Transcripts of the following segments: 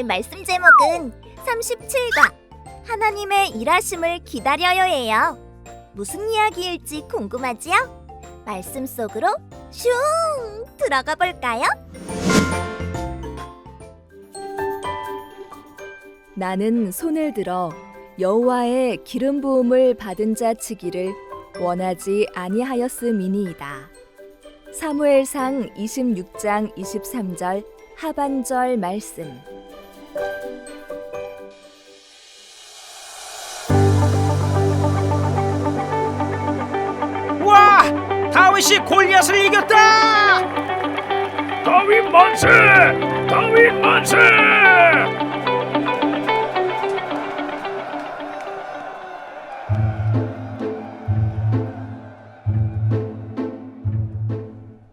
오늘 말씀 제목은 37과 하나님의 일하심을 기다려요예요. 무슨 이야기일지 궁금하지요? 말씀 속으로 슝 들어가 볼까요? 나는 손을 들어 여호와의 기름 부음을 받은 자 치기를 원하지 아니하였음이니이다. 사무엘상 26장 23절 하반절 말씀. 와! 다윗이 골리앗을 이겼다! 다윗 만세! 다윗 만세!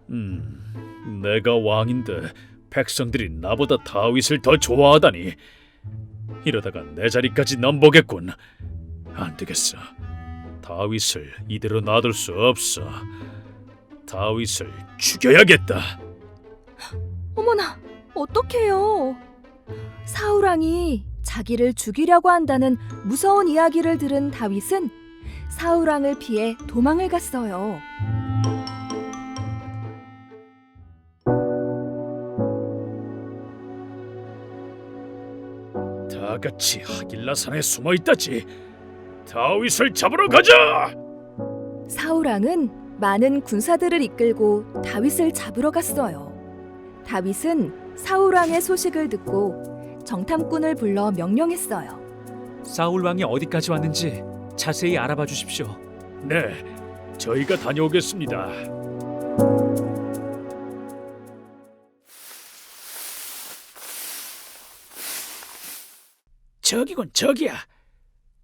음, 내가 왕인데 백성들이 나보다 다윗을 더 좋아하다니. 이러다가 내 자리까지 넘보겠군. 안 되겠어. 다윗을 이대로 놔둘 수 없어. 다윗을 죽여야겠다. 어머나, 어떡해요? 사울 왕이 자기를 죽이려고 한다는 무서운 이야기를 들은 다윗은 사울 왕을 피해 도망을 갔어요. 다 같이 하길라 산에 숨어 있다지. 다윗을 잡으러 가자. 사울 왕은 많은 군사들을 이끌고 다윗을 잡으러 갔어요. 다윗은 사울 왕의 소식을 듣고 정탐꾼을 불러 명령했어요. 사울 왕이 어디까지 왔는지 자세히 알아봐 주십시오. 네, 저희가 다녀오겠습니다. 저기군 저기야.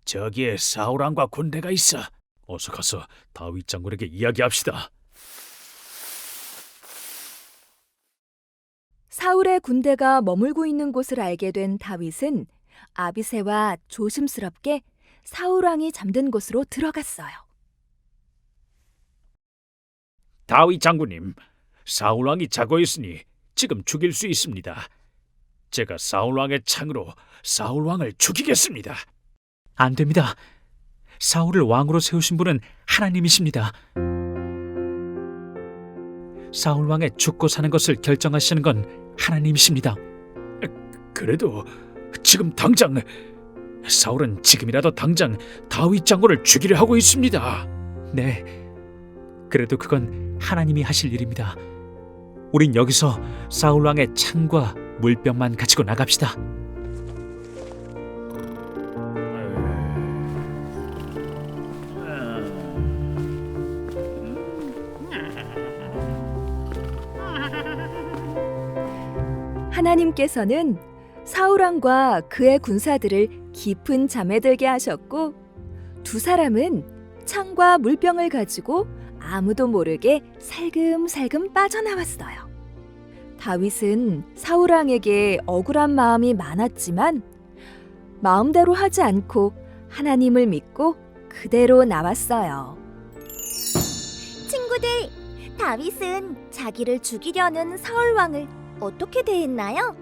저기에 사울왕과 군대가 있어. 어서 가서 다윗 장군에게 이야기합시다. 사울의 군대가 머물고 있는 곳을 알게 된 다윗은 아비새와 조심스럽게 사울 왕이 잠든 곳으로 들어갔어요. 다윗 장군님, 사울 왕이 자고 있으니 지금 죽일 수 있습니다. 제가 사울 왕의 창으로 사울 왕을 죽이겠습니다. 안 됩니다. 사울을 왕으로 세우신 분은 하나님이십니다. 사울 왕의 죽고 사는 것을 결정하시는 건 하나님이십니다. 그래도 지금 당장 사울은 지금이라도 당장 다윗 장군을 죽이려 하고 있습니다. 네. 그래도 그건 하나님이 하실 일입니다. 우린 여기서 사울 왕의 창과 물병만 가지고 나갑시다. 하나님께서는 사울 왕과 그의 군사들을 깊은 잠에 들게 하셨고 두 사람은 창과 물병을 가지고 아무도 모르게 살금살금 빠져나왔어요. 다윗은 사울 왕에게 억울한 마음이 많았지만 마음대로 하지 않고 하나님을 믿고 그대로 나왔어요. 친구들, 다윗은 자기를 죽이려는 사울 왕을 어떻게 대했나요?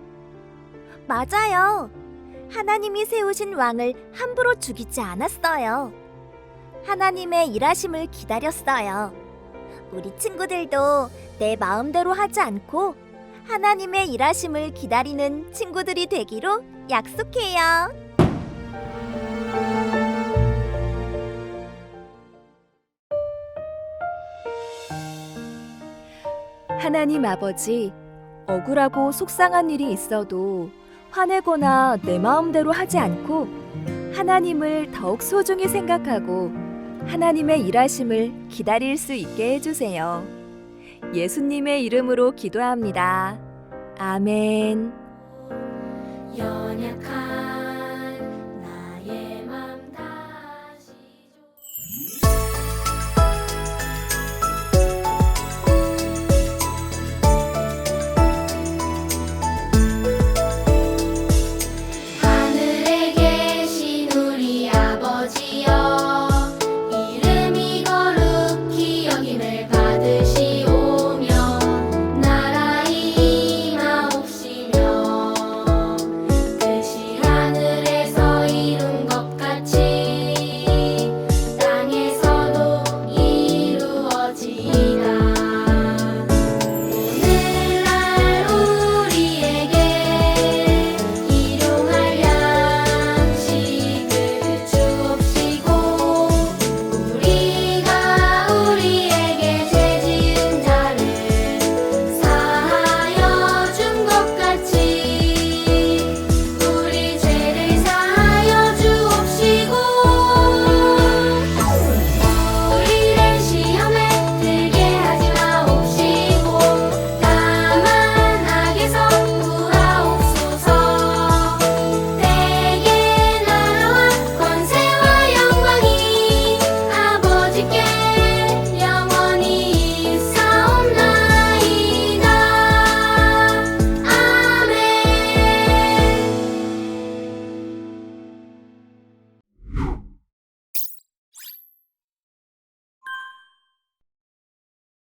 맞아요. 하나님이 세우신 왕을 함부로 죽이지 않았어요. 하나님의 일하심을 기다렸어요. 우리 친구들도 내 마음대로 하지 않고 하나님의 일하심을 기다리는 친구들이 되기로 약속해요. 하나님 아버지, 억울하고 속상한 일이 있어도 화내거나 내 마음대로 하지 않고 하나님을 더욱 소중히 생각하고 하나님의 일하심을 기다릴 수 있게 해주세요. 예수님의 이름으로 기도합니다. 아멘. 연약한